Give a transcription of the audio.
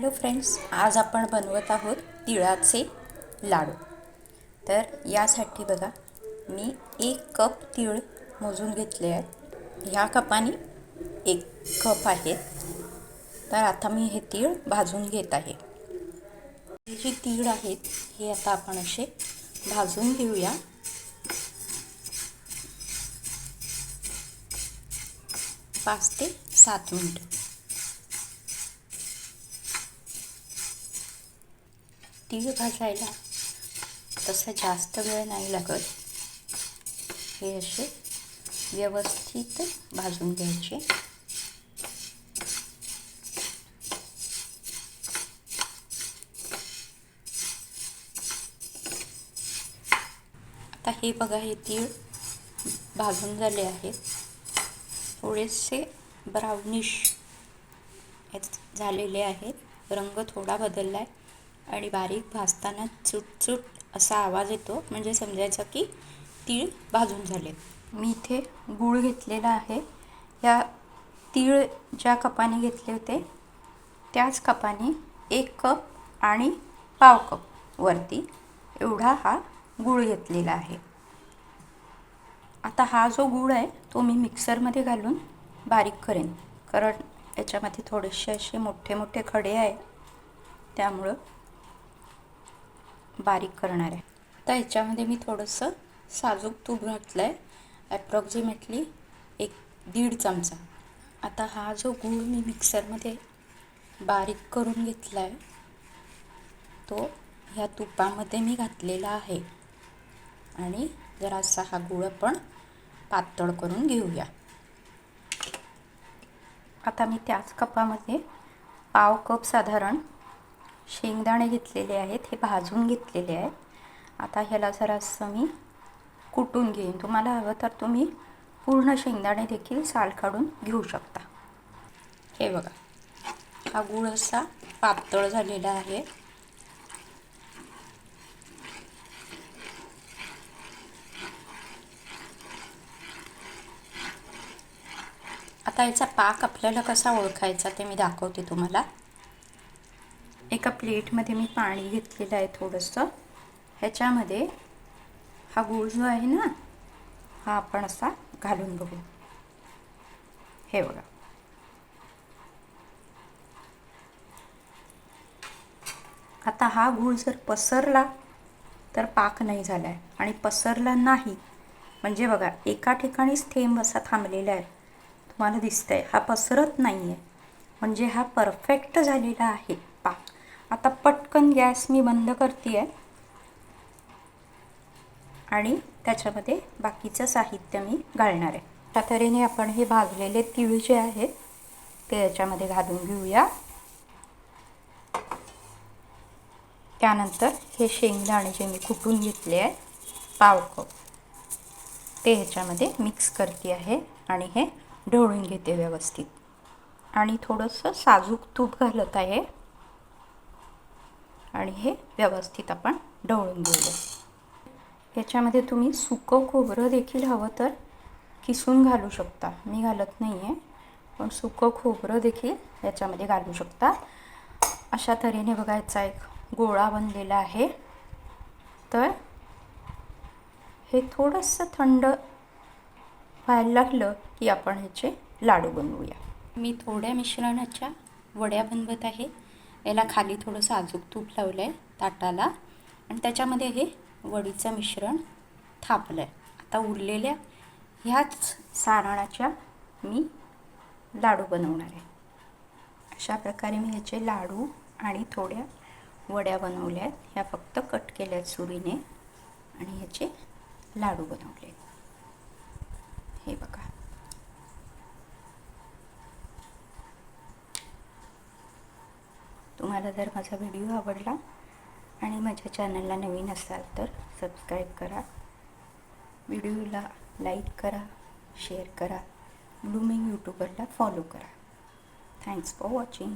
Hello friends आज आपण बनवत आहोत तिळाचे लाडू. तर यासाठी बघा मी एक कप तीळ मोजून घेतले आहेत. ह्या कपाने एक कप आहे. तर आता मी हे तीळ भाजून घेत आहे. हे जे तीळ आहेत हे आता आपण असे भाजून घेऊया. पाच ते सात मिनटं. तीळ भाजायला तसा जास्त वेळ नाही लागत. हे असे व्यवस्थित भाजून घ्यायचे. आता हे बघा हे तीळ भाजून झाले आहेत. थोडेसे ब्राउनिश झालेले आहेत. रंग थोडा बदलला आहे आणि बारीक भाजताना चुटचुट असा आवाज येतो. म्हणजे समजायचं की तीळ भाजून झाले. मी इथे गूळ घेतलेला आहे. या तीळ ज्या कपाने घेतले होते त्याच कपाने एक कप आणि पाव कप वरती एवढा हा गूळ घेतलेला आहे. आता हा जो गूळ आहे तो मी मिक्सरमध्ये घालून बारीक करेन. कारण याच्यामध्ये थोडेसे असे मोठे मोठे खडे आहे. त्यामुळं बारीक करणार आहे. आता ह्याच्यामध्ये मी थोडंसं साजूक तूप घातलं आहे ॲप्रॉक्झिमेटली एक दीड चमचा. आता हा जो गूळ मी मिक्सरमध्ये बारीक करून घेतला आहे तो ह्या तुपामध्ये मी घातलेला आहे. आणि जरासा हा गूळ आपण पातळ करून घेऊया. आता मी त्याच कपामध्ये पाव कप साधारण शेंगदाणे घेतलेले आहेत हे भाजून घेतलेले आहेत. आता ह्याला जरासं मी कुटून घेईन. तुम्हाला हवं तर तुम्ही पूर्ण शेंगदाणे देखील साल काढून घेऊ शकता. हे बघा हा गूळ असा पातळ झालेला आहे. आता याचा पाक आपल्याला कसा ओळखायचा ते मी दाखवते तुम्हाला. एका प्लेटमध्ये मी पाणी घेतलेलं आहे थोडंसं. ह्याच्यामध्ये हा गूळ जो आहे ना हा आपण असा घालून बघू. हे बघा. आता हा गूळ जर पसरला तर पाक नाही झाला आहे आणि पसरला नाही म्हणजे बघा एका ठिकाणीच थेंब असा थांबलेला आहे. तुम्हाला दिसतं आहे हा पसरत नाही आहे म्हणजे हा परफेक्ट झालेला आहे पाक. आता पटकन गॅस मी बंद करते आहे आणि त्याच्यामध्ये बाकीचं साहित्य मी घालणार आहे. त्या तऱ्हेने आपण हे भाजलेले तीळ जे आहेत ते याच्यामध्ये घालून घेऊया. त्यानंतर हे शेंगदाणे जे मी कुटून घेतले आहे पाव कप ते ह्याच्यामध्ये मिक्स करते आहे आणि हे ढवळून घेते व्यवस्थित. आणि थोडंसं साजूक तूप घालत आहे. आणि हे व्यवस्थित आपण ढवळून घेऊया. याच्यामध्ये तुम्ही सुकं खोबरं देखील हवं तर किसून घालू शकता. मी घालत नाही आहे पण सुकं खोबरं देखील याच्यामध्ये घालू शकता. अशा तऱ्हेने बघायचा एक गोळा बनलेला आहे. तर हे थोडंसं थंड व्हायला लागलं की आपण ह्याचे लाडू बनवूया. मी थोड्या मिश्रणाच्या वड्या बनवत आहे. याला खाली थोडंसं अजूक तूप लावलं आहे ताटाला. आणि त्याच्यामध्ये हे वडीचं मिश्रण थापलं आहे आता उरलेल्या ह्याच सारणाच्या मी लाडू बनवणार आहे. अशा प्रकारे मी ह्याचे लाडू आणि थोड्या वड्या बनवल्या आहेत. ह्या फक्त कट केल्या आहेत सुरीने आणि ह्याचे लाडू बनवले हे बघा. तुम्हाला जर माझा व्हिडिओ आवडला आणि माझ्या चॅनलला नवीन असाल तर सबस्क्राईब करा. व्हिडिओला लाईक करा शेअर करा. ब्लूमिंग यूट्यूबरला फॉलो करा. Thanks for watching.